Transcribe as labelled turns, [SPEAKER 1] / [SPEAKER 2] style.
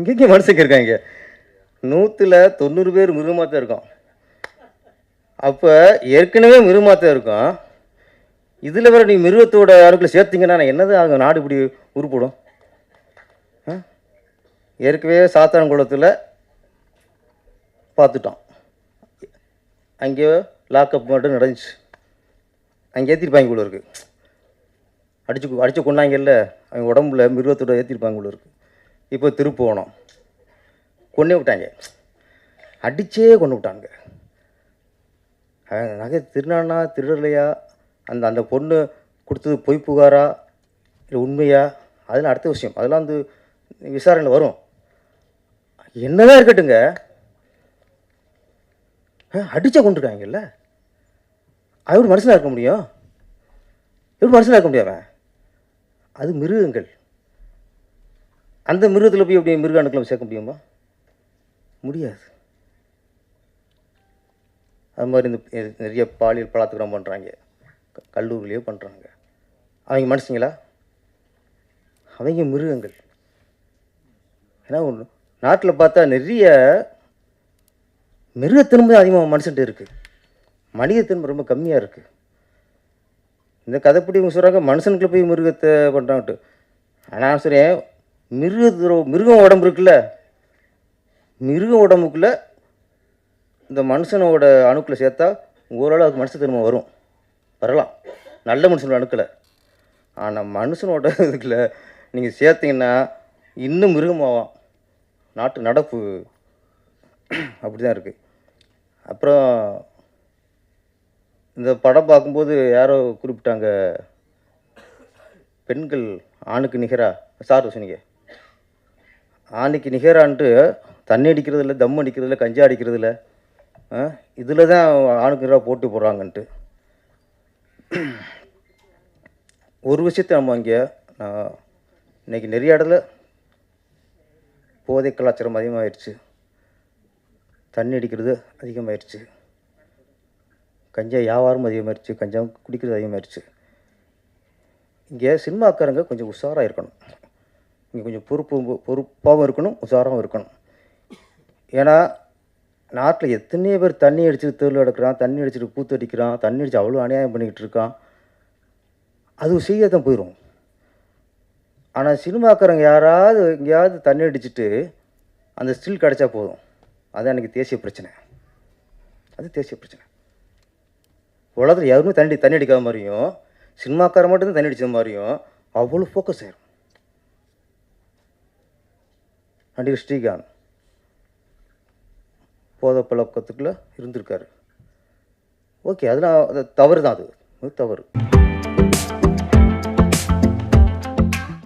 [SPEAKER 1] இங்கே மனுஷங்க இருக்காங்க. நூற்றில் தொண்ணூறு பேர் மிருகமாக தான் இருக்கும். அப்போ ஏற்கனவே மிருகமாக இருக்கும். இதில் வேறு நீ மிருகத்தோட அணுக்களை சேர்த்திங்கன்னா நான் என்னது ஆகும் நாடு இப்படி உருப்படும்? ஏற்கனவே சாத்தான்குளத்தில் பார்த்துட்டோம். அங்கே லாக்அப் மட்டும் நடந்துச்சு. அங்கே ஏற்றிருப்பாங்க போல இருக்கு. அடிச்சு அடித்து கொண்டாங்கல்ல அவங்க உடம்புல மிருகத்தோட ஏற்றிருப்பாங்க போல இருக்குது இப்போ திருப்போணம் கொண்டே விட்டாங்க. அடித்தே கொண்டு விட்டாங்க நகை திருநானா திருடலையா? அந்த அந்த பொண்ணு கொடுத்தது பொய் புகாரா? இல்லை உண்மையா? அதெல்லாம் அடுத்த விஷயம். அதெல்லாம் வந்து விசாரணையில் வரும். என்னதான் இருக்கட்டுங்க அடித்தே கொண்டிருக்காங்கல்ல அது எப்படி மனுஷனாக இருக்க முடியும்? எப்படி மனுஷனாக இருக்க முடியாம அது மிருகங்கள். அந்த மிருகத்தில் போய் எப்படி மிருக அணுக்களை சேர்க்க முடியுமா? முடியாது. அது மாதிரி இந்த நிறைய பாலியல் பலாத்காரம் பண்ணுறாங்க கல்லூரிலேயே பண்ணுறாங்க அவங்க மனுஷங்களா? அவங்க மிருகங்கள். ஏன்னா நாட்டில் பார்த்தா நிறைய மிருகத்தன்மை அதிகமாக மனுஷன்ட்டு இருக்குது மனிதத்தன்மை ரொம்ப கம்மியாக இருக்குது இந்த கதைப்படி இவங்க சொல்கிறாங்க மனுஷனுக்குள்ளே போய் மிருகத்தை பண்ணுறாங்கட்டு ஆனால் சொல்கிறேன் மிருக மிருகம் உடம்பு இருக்குல்ல? மிருகம் உடம்புக்குள்ளே இந்த மனுஷனோட அணுக்களை சேர்த்தா ஓரளவுக்கு மனுஷத்தன்மை வரும். வரலாம். நல்ல மனுஷனோட அணுக்களை. ஆனால் மனுஷனோட இதுக்குள்ள நீங்கள் சேர்த்தீங்கன்னா இன்னும் மிருகமாகும் நாட்டு நடப்பு அப்படி தான் இருக்குது அப்புறம் இந்த படம் பார்க்கும்போது யாரோ குறிப்பிட்டாங்க பெண்கள் ஆணுக்கு நிகரா? சார் சொன்னீங்க. ஆணைக்கு நிகரான்ட்டு தண்ணி அடிக்கிறதில்ல தம் அடிக்கிறதில்ல கஞ்சா அடிக்கிறதில்ல. இதில் தான் ஆணுக்கு நிகராக போட்டி போடுறாங்கன்ட்டு. ஒரு விஷயத்தை நம்ம இங்கே நான் இன்னைக்கு நிறைய இடத்துல போதை கலாச்சாரம் அதிகமாகிடுச்சு தண்ணி அடிக்கிறது அதிகமாகிடுச்சு கஞ்சா வியாபாரம் அதிகமாகிடுச்சு கஞ்சா குடிக்கிறது அதிகமாகிடுச்சு இங்கே சினிமாக்காரங்க கொஞ்சம் உஷாராக இருக்கணும். நீங்கள் கொஞ்சம் பொறுப்பு பொறுப்பாகவும் இருக்கணும் உஷாராகவும் இருக்கணும். ஏன்னா நாட்டில் எத்தனையோ பேர் தண்ணி அடிச்சுட்டு தெருவில் எடுக்கிறான் தண்ணி அடிச்சுட்டு கூத்து அடிக்கிறான் தண்ணி அடிச்சு அவ்வளோ அநியாயம் பண்ணிக்கிட்டு இருக்கான். அது செய்ய தான் போயிடும் ஆனால் சினிமாக்காரங்க யாராவது எங்கேயாவது தண்ணி அடிச்சுட்டு அந்த ஸ்டில் கிடச்சா போதும். அதுதான் எனக்கு தேசிய பிரச்சனை. அது தேசிய பிரச்சனை. உலகத்தில் யாருமே தண்ணி தண்ணி அடிக்காத மாதிரியும் சினிமாக்காரன் மட்டும்தான் தண்ணி அடித்த மாதிரியும் அவ்வளோ ஃபோக்கஸ் ஆயிரும். நடிகர் ஸ்ரீகாந்த் போத பழக்கத்துக்குள்ளே இருந்திருக்காரு. ஓகே அதெல்லாம் தவறு தான் அது தவறு.